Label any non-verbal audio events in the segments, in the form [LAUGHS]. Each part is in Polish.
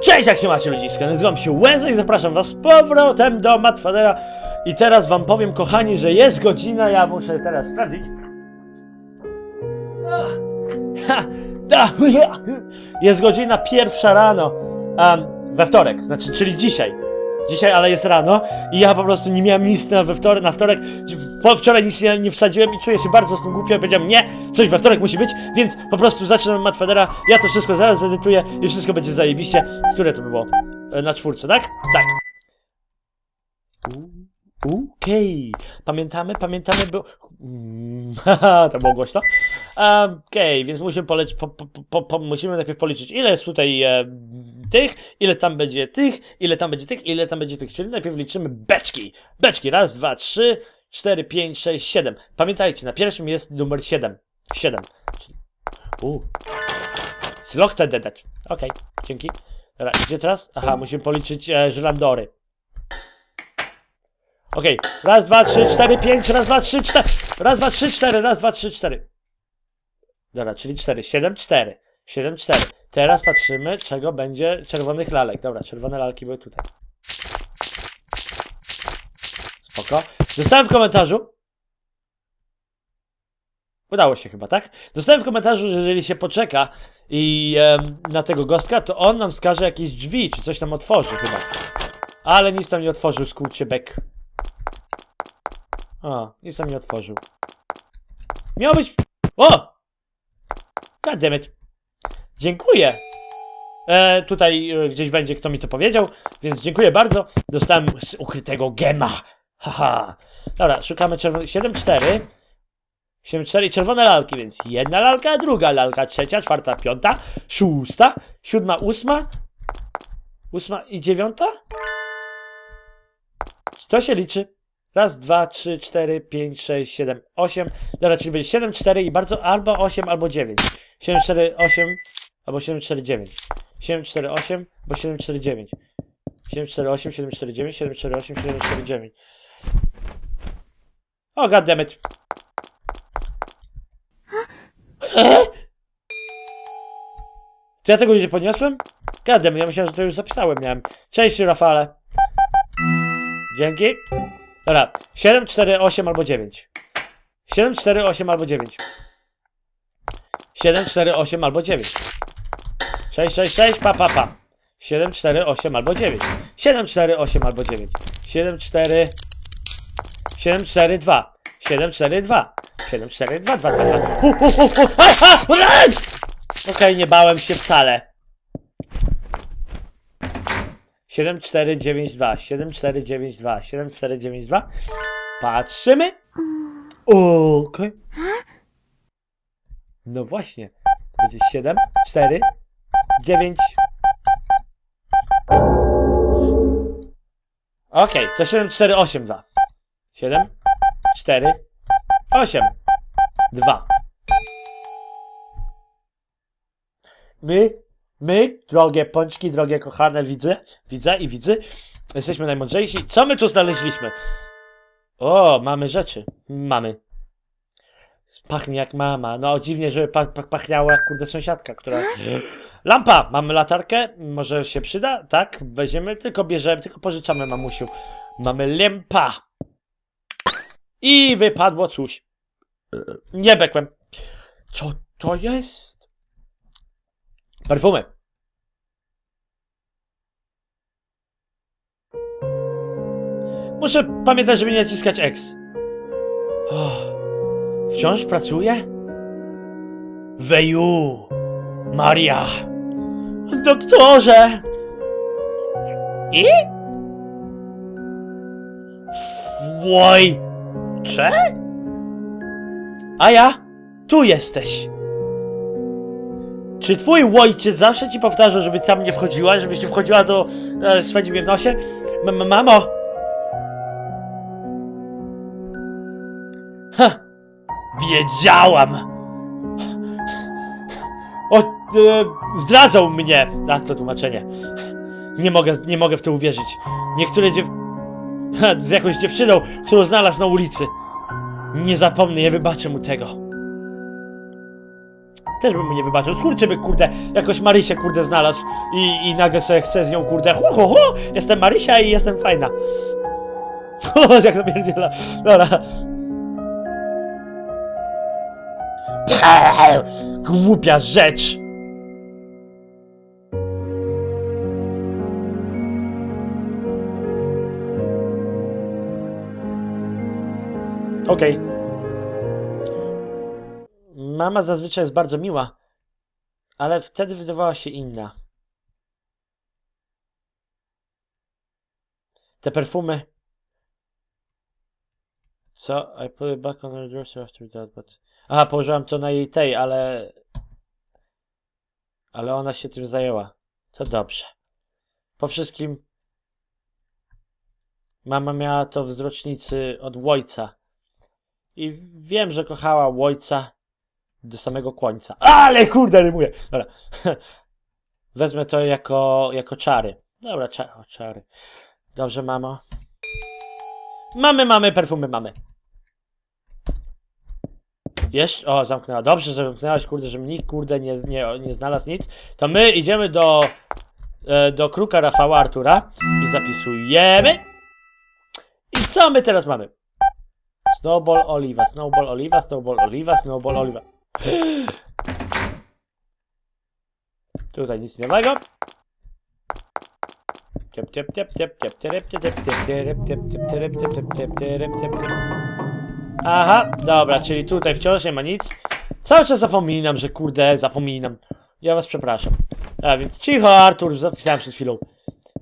Cześć, jak się macie ludziska? Nazywam się Łęzo i zapraszam was z powrotem do Matfadera. I teraz wam powiem, kochani, że jest godzina, ja muszę teraz sprawdzić. Ah, [LAUGHS] jest godzina pierwsza rano, um, we wtorek, znaczy, czyli dzisiaj. Dzisiaj, ale jest rano i ja po prostu nie miałem nic na, we wtorek, na wtorek. Po, wczoraj nic nie, nie wsadziłem i czuję się bardzo z tym głupio. i Powiedziałem, nie, coś we wtorek musi być, więc po prostu zaczynam Matfedera. Ja to wszystko zaraz zedytuję i wszystko będzie zajebiście. Które to by było? E, Na czwórce, tak? Tak. Okej, pamiętamy, pamiętamy, bo... Mm, [LAUGHS] Haha, to było głośno. Okej, więc musimy, poleć, po, po, po, po, musimy najpierw policzyć, ile jest tutaj e, tych, ile tam będzie tych, ile tam będzie tych, ile tam będzie tych. Czyli najpierw liczymy beczki. Beczki, raz, dwa, trzy, cztery, pięć, sześć, siedem. Pamiętajcie, na pierwszym jest numer siedem. Siedem. Czyli- U. Zlochte dedet. Okej, dzięki. Dobra, gdzie teraz? Aha, musimy policzyć e, żelandory. Okej, raz, dwa, trzy, cztery, pięć, raz, dwa, trzy, cztery, raz, dwa, trzy, cztery, raz, dwa, trzy, cztery. Dobra, czyli cztery, siedem, cztery, siedem, cztery. Teraz patrzymy, czego będzie czerwonych lalek. Dobra, czerwone lalki były tutaj. Spoko. Dostałem w komentarzu. Udało się chyba, tak? Dostałem w komentarzu, że jeżeli się poczeka i em, na tego gostka, to on nam wskaże jakieś drzwi, czy coś nam otworzy chyba. Ale nic tam nie otworzył, skurcie bek. O, nic tam nie otworzył. Miał być... O! Goddammit. Dziękuję. E, tutaj e, gdzieś będzie kto mi to powiedział, więc dziękuję bardzo. Dostałem z ukrytego gema. Haha. Dobra, szukamy czerwonych. 7-4. 7-4 i czerwone lalki, więc jedna lalka, druga lalka, trzecia, czwarta, piąta, szósta, siódma, ósma, ósma i dziewiąta? To się liczy? Raz, dwa, trzy, cztery, pięć, sześć, siedem, osiem. Dobra, czyli będzie 7, 4 i bardzo albo 8, albo 9. 7, 4, 8, albo 7, 4, 9. 7, 4, 8, albo 7, 4, 9. 7, 4, 8, 7, 4, 9, 7, 4, 8, 7, 4, 9. O, goddammit. E? Czy ja tego nie podniosłem? Goddammit, ja myślałem, że to już zapisałem miałem. Cześć, Rafale. Dzięki. Dobra, 7, 4, 8 albo 9. 7, 4, 8 albo 9. 7, 4, 8 albo 9. 6, 6, 6, pa, pa, pa. 7, 4, 8 albo 9. 7, 4, 8 albo 9. 7, 4, 7, 4, 2. 7, 4, 2. 7, 4, 2, 2, 2, 2. Hu, hu, hu, hu. A, a, ura! Okej, nie bałem się wcale. 7492, 7492, 7492. Patrzymy. Okej. No właśnie. To będzie 7, 4, 9. Okej, to 7482. 7, 4, 8, 2. My My, drogie pączki, drogie kochane widzę, widzę i widzę, jesteśmy najmądrzejsi. Co my tu znaleźliśmy? O, mamy rzeczy. Mamy. Pachnie jak mama. No dziwnie, żeby pa pa pachniała jak kurde sąsiadka, która... Lampa! Mamy latarkę, może się przyda? Tak, weźmiemy, tylko bierzemy, tylko pożyczamy mamusiu. Mamy lempa. I wypadło coś. Nie bekłem. Co to jest? Perfumy. Muszę pamiętać, żeby nie naciskać X. Oh, wciąż pracuję? Weju! Maria! Doktorze! I? Wojcze? A ja? Tu jesteś! Czy twój ojciec zawsze ci powtarzał, żeby tam nie wchodziła, żebyś nie wchodziła do... E, swędzi mnie w nosie? M mamo! Ha! Wiedziałam! O, e, zdradzał mnie! Ach, to tłumaczenie. Nie mogę, nie mogę w to uwierzyć. Niektóre dziew... Z jakąś dziewczyną, którą znalazł na ulicy. Nie zapomnę, nie wybaczę mu tego. Też bym mu nie wybaczył. Skurczyby, kurde, jakoś Marysię, kurde, znalazł i, i nagle sobie chce z nią, kurde, hu, hu, hu, jestem Marysia i jestem fajna. [LAUGHS] Jak to pierdziela. Dobra. [LAUGHS] Głupia rzecz. Okej. Mama zazwyczaj jest bardzo miła, ale wtedy wydawała się inna. Te perfumy. Co? I put it back on dresser after that, but... Aha, położyłam to na jej tej, ale... Ale ona się tym zajęła. To dobrze. Po wszystkim... Mama miała to w zwrocznicy od ojca. I wiem, że kochała ojca do samego końca. Ale kurde, rymuję. Dobra. [LAUGHS] Wezmę to jako, jako czary. Dobra, cza o, czary. Dobrze, mamo. Mamy, mamy, perfumy mamy. Jeszcze? O, zamknęła. Dobrze, że zamknęłaś, kurde, żeby nikt, kurde, nie, nie, nie znalazł nic. To my idziemy do, e, do kruka Rafała Artura i zapisujemy. I co my teraz mamy? Snowball Oliwa, Snowball Oliwa, Snowball Oliwa, Snowball Oliwa. Tutaj nic nowego. Tiep, tiep, tiep, tiep, tiep, tiep, tiep, tiep, tiep, tiep, tiep, tiep, tiep, tiep, tiep, tiep, tiep, tiep, tiep. Aha, dobra, czyli tutaj wciąż nie ma nic. Cały czas zapominam, że kurde, zapominam. Ja was przepraszam. A więc cicho, Artur, zapisałem przed chwilą.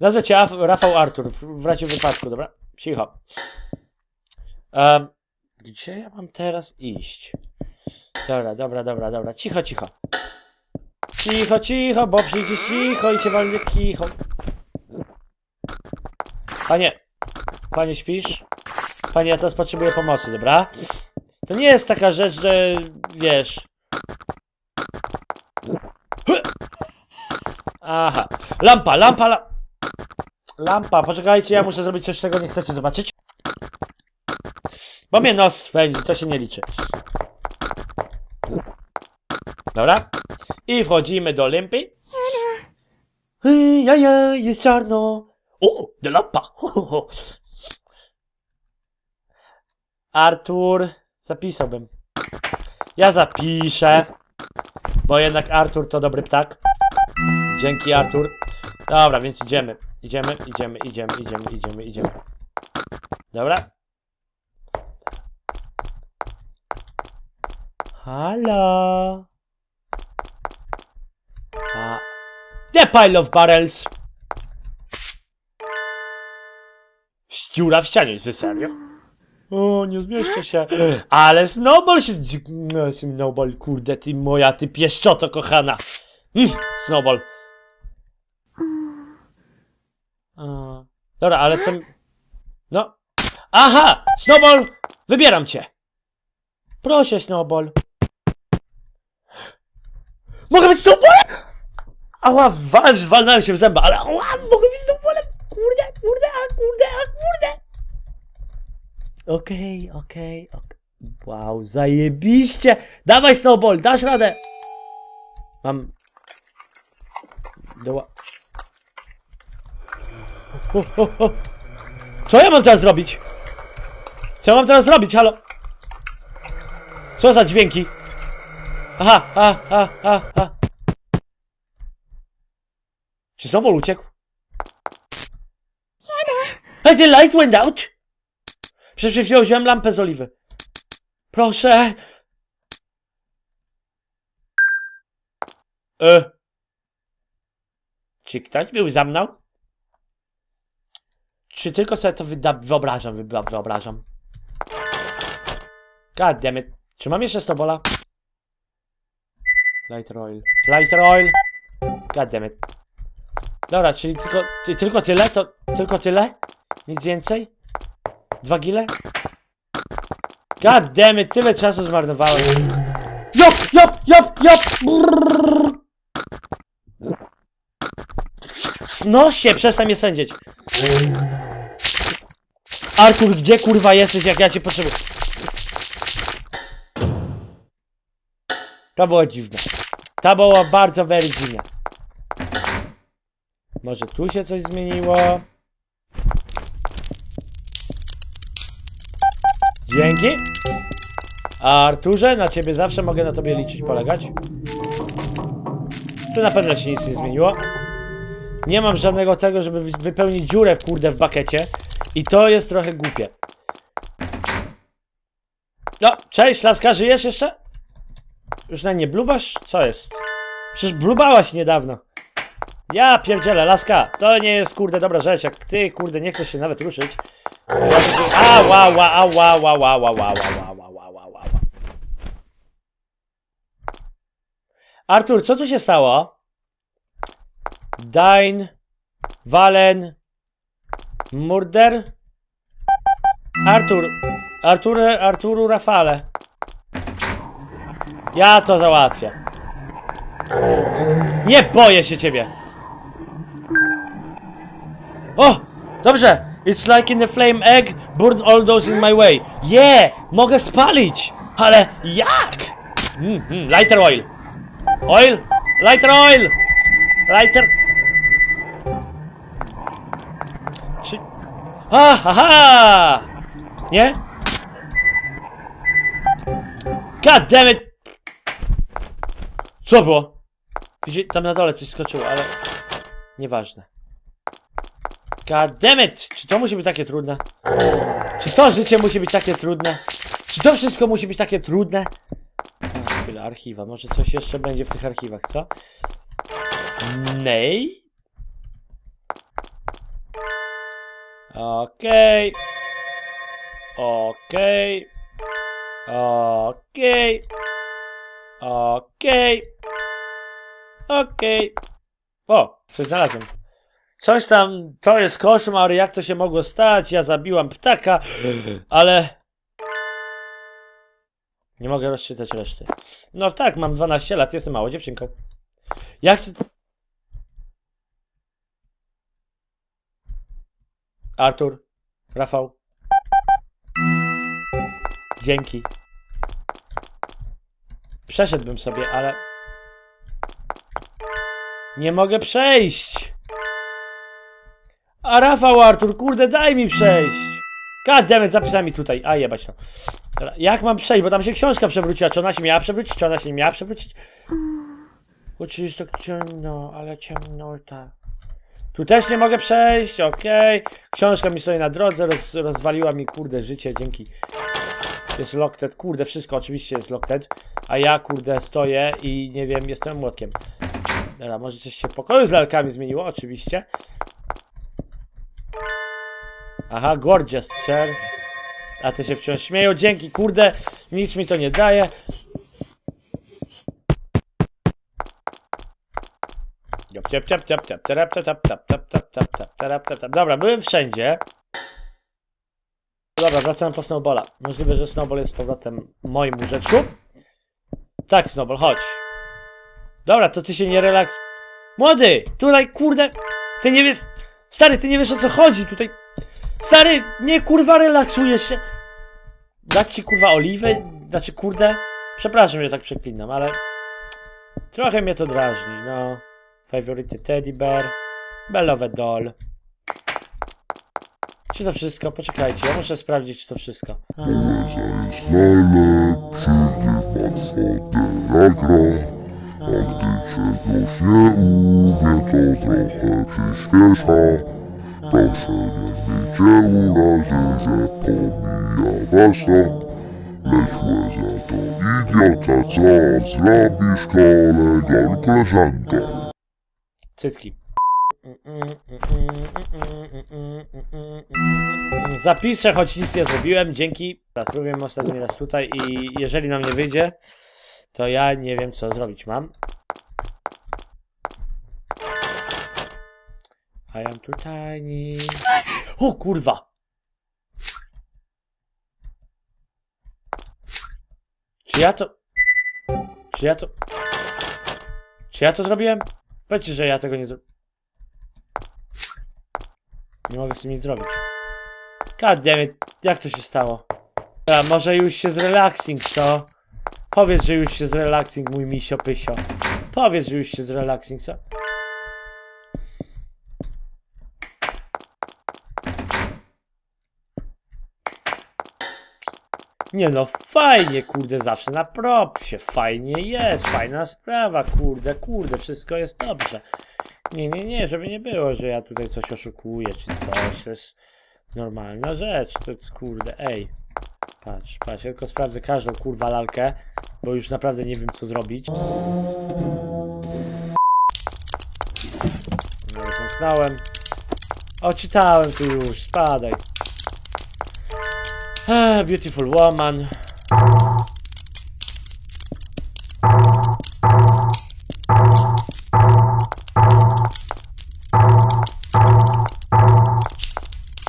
Nazwę cię Af- Rafał Artur, w, razie wypadku, dobra? Cicho. Um, gdzie ja mam teraz iść? Dobra, dobra, dobra, dobra. Cicho, cicho. Cicho, cicho, bo przyjdzie cicho i cię walnie kicho. Panie, panie śpisz? Panie, ja teraz potrzebuję pomocy, dobra? To nie jest taka rzecz, że wiesz. Aha. Lampa, lampa, la... Lampa, poczekajcie, ja muszę zrobić coś, czego nie chcecie zobaczyć. Bo mnie nos swędzi, to się nie liczy. Dobra. I wchodzimy do limpy. Ej, Ja, ja, jest czarno. O, de lampa. Ho, ho, ho. Artur, zapisałbym. Ja zapiszę. Bo jednak Artur to dobry ptak. Dzięki Artur. Dobra, więc idziemy. Idziemy, idziemy, idziemy, idziemy, idziemy, idziemy. Dobra. Halo. A. The pile of barrels. Dziura w ścianie, czy serio? O, nie zmieszczę się. Ale Snowball się... No, Snowball, kurde, ty moja, ty pieszczoto kochana. Mm, Snowball. Dobra, ale co... No. Aha! Snowball! Wybieram cię! Proszę, Snowball. Mogę być Snowballem? Ała, wal, walnąłem się w zęba, ale ała, mogę być Snowballem! Kurde, kurde, a kurde, a kurde! Okej, okej, okej. Wow, zajebiście! Dawaj, Snowball, dasz radę! Mam... Doła... O. Co ja mam teraz zrobić? Co ja mam teraz zrobić, halo? Co za dźwięki? Aha, a, a, a, a. Czy Snowball uciekł? Hey, the light went out! Przecież wziąłem lampę z oliwy. Proszę! E. Czy ktoś był za mną? Czy tylko sobie to wyobrażam, wyobrażam? God damn it. Czy mam jeszcze Snowballa? Light oil. Light oil! God damn it. Dobra, czyli tylko, ty, tylko tyle? To tylko tyle? Nic więcej? Dwa gile? God damn it, tyle czasu zmarnowałem. Jop, jop, jop, jop! No się, przestań mnie swędzić. Artur, gdzie kurwa jesteś, jak ja cię potrzebuję? To było dziwne. Ta była bardzo very dziwna. Może tu się coś zmieniło? Dzięki. A Arturze, na ciebie zawsze mogę na tobie liczyć, polegać. Tu na pewno się nic nie zmieniło. Nie mam żadnego tego, żeby wy- wypełnić dziurę w kurde w bakecie. I to jest trochę głupie. No, cześć, laska, żyjesz jeszcze? Już na nie blubasz? Co jest? Przecież blubałaś niedawno. Ja pierdzielę, laska, to nie jest kurde dobra rzecz, jak ty kurde nie chcesz się nawet ruszyć. To ja sobie- A, ła, ła, a, ła, ła, ła, ła, ła, ła, ła, ła, ła, ła, ła. Artur, co tu się stało? Dain, Walen, Murder? Artur, Artur, Arturu Rafale. Ja to załatwię. Nie boję się ciebie. O! Dobrze! It's like in the flame egg, burn all those in my way. Yeah! Mogę spalić! Ale jak? Mm, mm, lighter oil. Oil? Lighter oil! Lighter... Czy... A, aha! Nie? God damn it! Co było? Widzi, tam na dole coś skoczyło, ale... Nieważne. God damn it! Czy to musi być takie trudne? Czy to życie musi być takie trudne? Czy to wszystko musi być takie trudne? Chwilę, archiwa. Może coś jeszcze będzie w tych archiwach, co? Nej? Okej. Okej. Okej. Okej. Okej. O, coś znalazłem. Coś tam, to jest koszmar, jak to się mogło stać? Ja zabiłam ptaka, ale... Nie mogę rozczytać reszty. No tak, mam 12 lat, jestem małą dziewczynką. Jak... Artur, Rafał. Dzięki. Przeszedłbym sobie, ale... Nie mogę przejść! A Rafał, Artur, kurde, daj mi przejść! Goddammit, zapisałem mi tutaj. A jebać to. Dobra, Jak mam przejść? Bo tam się książka przewróciła. Czy ona się miała przewrócić? Czy ona się nie miała przewrócić? Oczy jest tak ciemno, ale ciemnota. Tu też nie mogę przejść, okej. Książka mi stoi na drodze, roz, rozwaliła mi kurde życie, dzięki. Jest locked, kurde, wszystko oczywiście jest locked. A ja kurde stoję i nie wiem, jestem młotkiem. Dobra, może coś się w pokoju z lalkami zmieniło, oczywiście. Aha, gorgeous, sir. A ty się wciąż śmieją, dzięki, kurde, nic mi to nie daje. Dobra, byłem wszędzie. Dobra, wracam po Snowballa. Możliwe, że Snowball jest z powrotem w moim łóżeczku. Tak, Snowball, chodź. Dobra, to ty się nie relaks... Młody! Tutaj, kurde... Ty nie wiesz... Stary, ty nie wiesz o co chodzi, tutaj... Stary, nie kurwa relaksujesz się. Dać ci kurwa oliwę? Znaczy kurde. Przepraszam, że tak przeklinam, ale. Trochę mnie to drażni, no. Favorite teddy bear. Belowe doll. Czy to wszystko? Poczekajcie, ja muszę sprawdzić, czy to wszystko. Idiota, co zrobisz koleżanko? Cycki. Zapiszę, choć nic nie zrobiłem, dzięki. Zatrudniam ostatni raz tutaj i jeżeli nam nie wyjdzie, to ja nie wiem co zrobić mam. I am too tiny. O kurwa! Czy ja to... Czy ja to... Czy ja to zrobiłem? Powiedzcie, że ja tego nie zrobiłem. Nie mogę z tym nic zrobić. God damn it, jak to się stało? Dobra, może już się z relaxing, co? Powiedz, że już się z relaxing, mój misio pysio. powiedz, że już się zrelaksing, co? Nie no, fajnie, kurde, zawsze na propsie, fajnie jest, fajna sprawa, kurde, kurde, wszystko jest dobrze. Nie, nie, nie, żeby nie było, że ja tutaj coś oszukuję, czy coś, to jest normalna rzecz, to jest, kurde, ej. Patrz, patrz, ja tylko sprawdzę każdą, kurwa, lalkę, bo już naprawdę nie wiem, co zrobić. No, zamknąłem. O, czytałem tu już, spadaj. Ah, beautiful woman.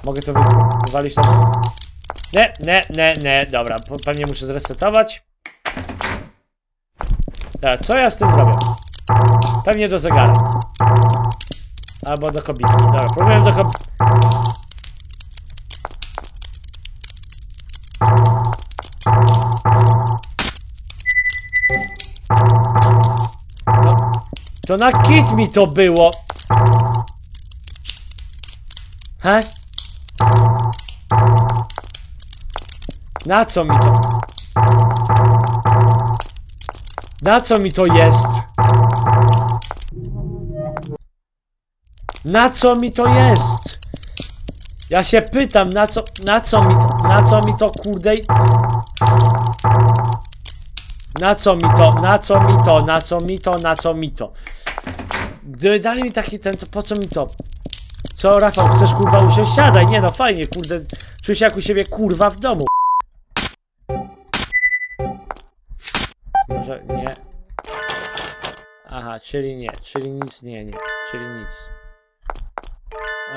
Mogę to wy- wywalić na Nie, nie, nie, nie, dobra, pewnie muszę zresetować. Dobra, co ja z tym zrobię? Pewnie do zegara. Albo do kobitki. Dobra, próbuję do kob... to na kit mi to było. He? Na co mi to? Na co mi to jest? Na co mi to jest? Ja się pytam, na co, na co mi to, na co mi to kurde... Na co mi to, na co mi to, na co mi to, na co mi to? Gdyby dali mi taki ten, to po co mi to? Co, Rafał, chcesz kurwa usiąść? Siadaj, nie no, fajnie, kurde, czuję się jak u siebie kurwa w domu. Może nie. Aha, czyli nie, czyli nic nie, nie, czyli nic.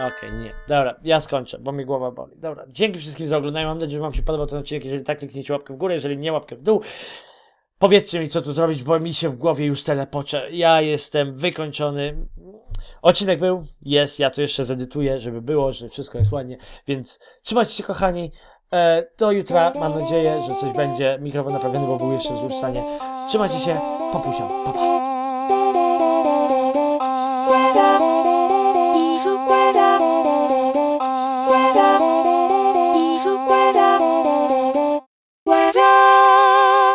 Okej, nie. Dobra, ja skończę, bo mi głowa boli. Dobra, dzięki wszystkim za oglądanie. Mam nadzieję, że Wam się podobał ten odcinek. Jeżeli tak, kliknijcie łapkę w górę, jeżeli nie, łapkę w dół. Powiedzcie mi, co tu zrobić, bo mi się w głowie już telepocze. Ja jestem wykończony. Odcinek był, jest, ja to jeszcze zedytuję, żeby było, że wszystko jest ładnie, więc trzymajcie się kochani. E, do jutra mam nadzieję, że coś będzie. Mikrofon naprawiony, bo był jeszcze w złym stanie. Trzymajcie się, popusiam, pa pa.